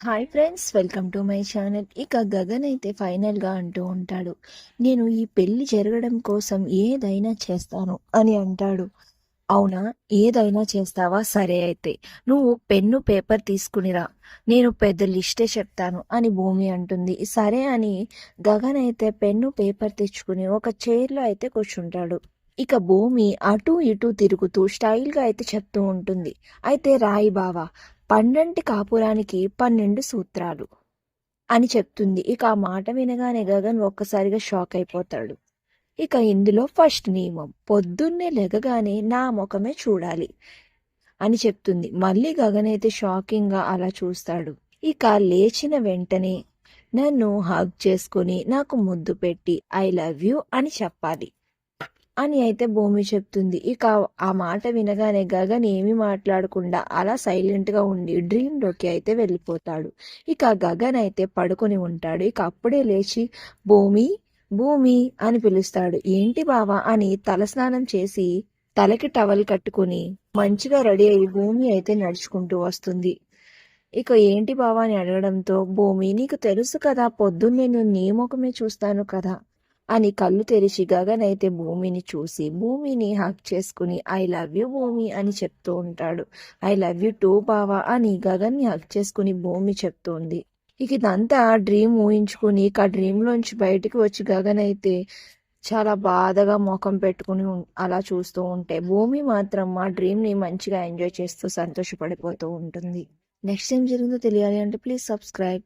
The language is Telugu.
Hi friends welcome to my channel. ఇక గగన్ అయితే ఫైనల్గా అంటూ ఉంటాడు నేను ఈ పెళ్ళి జరగడం కోసం ఏదైనా చేస్తాను అని అంటాడు. అవునా? ఏదైనా చేస్తావా? సరే అయితే నువ్వు పెన్ను పేపర్ తీసుకునిరా. నేను పెద్ద లిస్టే చెప్తాను అని భూమి అంటుంది. సరే అని గగన్ అయితే పెన్ను పేపర్ తెచ్చుకుని ఒక చైర్లో అయితే కూర్చుంటాడు. ఇక భూమి అటు ఇటు తిరుగుతూ స్టైల్గా అయితే చెప్తూ ఉంటుంది. అయితే రాయి బావా పన్నెంటి కాపురానికి పన్నెండు సూత్రాలు అని చెప్తుంది. ఇక ఆ మాట వినగానే గగన్ ఒక్కసారిగా షాక్ అయిపోతాడు. ఇక ఇందులో ఫస్ట్ నియమం పొద్దున్నే లెగగానే నా ముఖమే చూడాలి అని చెప్తుంది. మళ్ళీ గగన్ అయితే షాకింగ్గా అలా చూస్తాడు. ఇక లేచిన వెంటనే నన్ను హగ్ చేసుకుని నాకు ముద్దు పెట్టి ఐ లవ్ యూ అని చెప్పాలి. అని అయితే భూమి చెప్తుంది. ఇక ఆ మాట వినగానే గగన్ ఏమి మాట్లాడకుండా అలా సైలెంట్గా ఉండి డ్రీమ్లోకి అయితే వెళ్ళిపోతాడు. ఇక గగన్ అయితే పడుకొని ఉంటాడు. ఇక అప్పుడే లేచి భూమి భూమి అని పిలుస్తాడు. ఏంటి బావా అని తలస్నానం చేసి తలకి టవల్ కట్టుకుని మంచిగా రెడీ అయ్యి భూమి అయితే నడుచుకుంటూ వస్తుంది. ఇక ఏంటి బావా అని అడగడంతో భూమి నీకు తెలుసు కదా పొద్దున్నే నేను నీ ముఖమే చూస్తాను కదా. అని కళ్ళు తెరిచి గగనైతే భూమిని చూసి భూమిని హక్ చేసుకుని ఐ లవ్ యూ భూమి అని చెప్తూ ఉంటాడు. ఐ లవ్ యూ టూ బావా అని గగన్ని హక్ చేసుకుని భూమి చెప్తోంది. ఇక ఇదంతా డ్రీమ్ ఊహించుకుని ఇక ఆ డ్రీమ్ లోంచి బయటికి వచ్చి గగన్ అయితే చాలా బాధగా ముఖం పెట్టుకుని అలా చూస్తూ ఉంటే భూమి మాత్రం మా డ్రీమ్ని మంచిగా ఎంజాయ్ చేస్తూ సంతోషపడిపోతూ ఉంటుంది. నెక్స్ట్ ఏం జరిగిందో తెలియాలి అంటే ప్లీజ్ సబ్స్క్రైబ్